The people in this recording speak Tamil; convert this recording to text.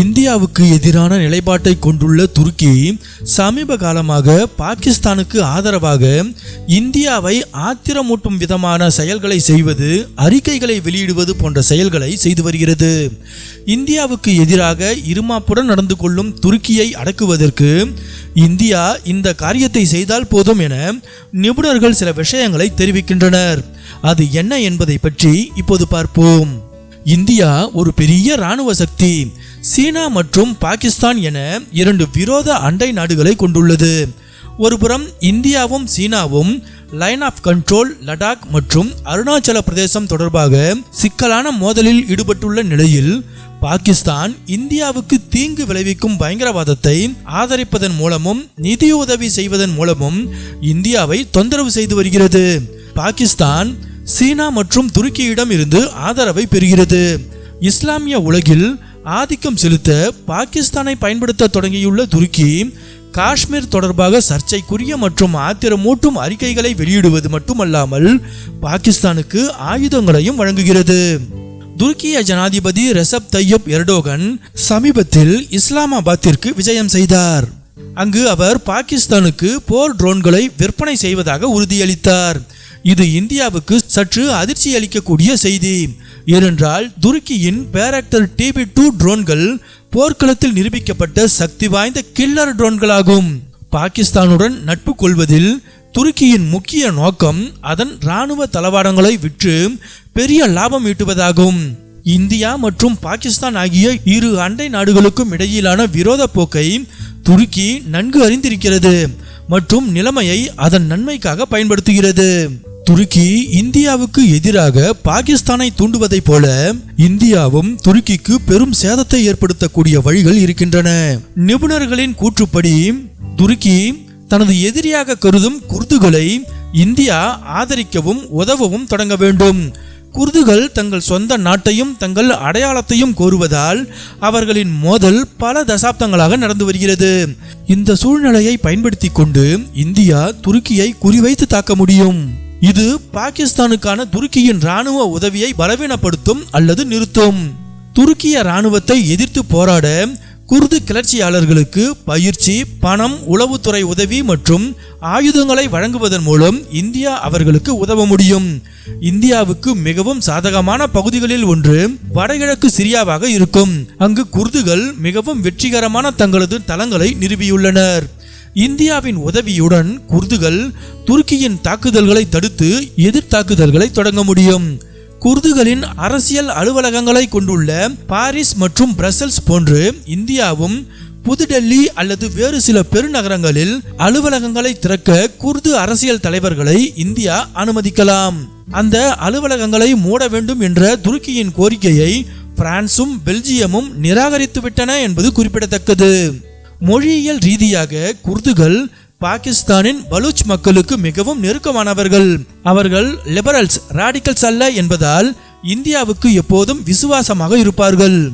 இந்தியாவுக்கு எதிரான நிலைப்பாட்டை கொண்டுள்ள துருக்கி சமீப காலமாக பாகிஸ்தானுக்கு ஆதரவாக இந்தியாவை ஆத்திரமூட்டும் விதமான செயல்களை செய்வது அறிக்கைகளை வெளியிடுவது போன்ற செயல்களை செய்து வருகிறது. இந்தியாவுக்கு எதிராக இருமாப்புடன் நடந்து கொள்ளும் துருக்கியை அடக்குவதற்கு இந்தியா இந்த காரியத்தை செய்தால் போதும் என நிபுணர்கள் சில விஷயங்களை தெரிவிக்கின்றனர். அது என்ன என்பதை பற்றி இப்போது பார்ப்போம். இந்தியா ஒரு பெரிய இராணுவ சக்தி. சீனா மற்றும் பாகிஸ்தான் என இரண்டு விரோத அண்டை நாடுகளை கொண்டுள்ளது. ஒருபுறம் இந்தியாவும் சீனாவும் லைன் ஆஃப் கண்ட்ரோல் லடாக் மற்றும் அருணாச்சல பிரதேசம் தொடர்பாக சிக்கலான மோதலில் ஈடுபட்டுள்ள நிலையில் பாகிஸ்தான் இந்தியாவுக்கு தீங்கு விளைவிக்கும் பயங்கரவாதத்தை ஆதரிப்பதன் மூலமும் நிதியுதவி செய்வதன் மூலமும் இந்தியாவை தொந்தரவு செய்து வருகிறது. பாகிஸ்தான் சீனா மற்றும் துருக்கியிடம் இருந்து ஆதரவை பெறுகிறது. இஸ்லாமிய உலகில் ஆதிக்கம் செலுத்த பாகிஸ்தானை பயன்படுத்த தொடங்கியுள்ள துருக்கி காஷ்மீர் தொடர்பாக சர்ச்சைக்குரிய மற்றும் ஆத்திரமூட்டும் அறிக்கைகளை வெளியிடுவது மட்டுமல்லாமல் பாகிஸ்தானுக்கு ஆயுதங்களையும் வழங்குகிறது. துருக்கிய ஜனாதிபதி ரெசப் தையப் எர்டோகன் சமீபத்தில் இஸ்லாமாபாத்திற்கு விஜயம் செய்தார். அங்கு அவர் பாகிஸ்தானுக்கு போர் ட்ரோன்களை விற்பனை செய்வதாக உறுதியளித்தார். இது இந்தியாவுக்கு சற்று அதிர்ச்சி அளிக்கக்கூடிய செய்தி. ஏனென்றால் துருக்கியின் பேரக்டர் டிபி டூ ட்ரோன்கள் போர்க்களத்தில் நிரூபிக்கப்பட்ட சக்தி வாய்ந்த கில்லர் ட்ரோன்களாகும். பாகிஸ்தானுடன் நட்பு கொள்வதில் துருக்கியின் முக்கிய நோக்கம் அதன் இராணுவ தளவாடங்களை விற்று பெரிய லாபம் ஈட்டுவதாகும். இந்தியா மற்றும் பாகிஸ்தான் ஆகிய இரு அண்டை நாடுகளுக்கும் இடையிலான விரோத போக்கை துருக்கி நன்கு அறிந்திருக்கிறது மற்றும் நிலைமையை அதன் நன்மைக்காக பயன்படுத்துகிறது. துருக்கி இந்தியாவுக்கு எதிராக பாகிஸ்தானை தூண்டுவதைப் போல இந்தியாவும் துருக்கிக்கு பெரும் சேதத்தை ஏற்படுத்தக்கூடிய வழிகள் இருக்கின்றன. நிபுணர்களின் கூற்றுப்படி துருக்கி தனது எதிரியாக கருதும் குர்துகளை இந்தியா ஆதரிக்கவும் உதவவும் தொடங்க வேண்டும். குர்துகள் தங்கள் சொந்த நாட்டையும் தங்கள் அடையாளத்தையும் கோருவதால் அவர்களின் மோதல் பல தசாப்தங்களாக நடந்து வருகிறது. இந்த சூழ்நிலையை பயன்படுத்தி கொண்டு இந்தியா துருக்கியை குறிவைத்து தாக்க முடியும். இது பாகிஸ்தானுக்கான துருக்கியின் ராணுவ உதவியை பலவீனப்படுத்தும் அல்லது நிறுத்தும். துருக்கிய ராணுவத்தை எதிர்த்து போராட குர்து கிளர்ச்சியாளர்களுக்கு பயிற்சி பணம் உளவுத்துறை உதவி மற்றும் ஆயுதங்களை வழங்குவதன் மூலம் இந்தியா அவர்களுக்கு உதவ முடியும். இந்தியாவுக்கு மிகவும் சாதகமான பகுதிகளில் ஒன்று வடகிழக்கு சிரியாவாக இருக்கும். அங்கு குர்துகள் மிகவும் வெற்றிகரமான தங்களது தளங்களை நிறுவியுள்ளனர். இந்தியாவின் உதவியுடன் குர்துகள் துருக்கியின் தாக்குதல்களை தடுத்து எதிர் தாக்குதல்களை தொடங்க முடியும். குர்துகளின் அரசியல் அலுவலகங்களை கொண்டுள்ள பாரிஸ் மற்றும் பிரசல்ஸ் போன்று இந்தியாவும் புதுடெல்லி அல்லது வேறு சில பெருநகரங்களில் அலுவலகங்களை திறக்க குர்து அரசியல் தலைவர்களை இந்தியா அனுமதிக்கலாம். அந்த அலுவலகங்களை மூட வேண்டும் என்ற துருக்கியின் கோரிக்கையை பிரான்சும் பெல்ஜியமும் நிராகரித்துவிட்டன என்பது குறிப்பிடத்தக்கது. மொழியியல் ரீதியாக குர்துகள் பாகிஸ்தானின் பலூச் மக்களுக்கு மிகவும் நெருக்கமானவர்கள். அவர்கள் லிபரல்ஸ் ராடிக்கல்ஸ் அல்ல என்பதால் இந்தியாவுக்கு எப்போதும் விசுவாசமாக இருப்பார்கள்.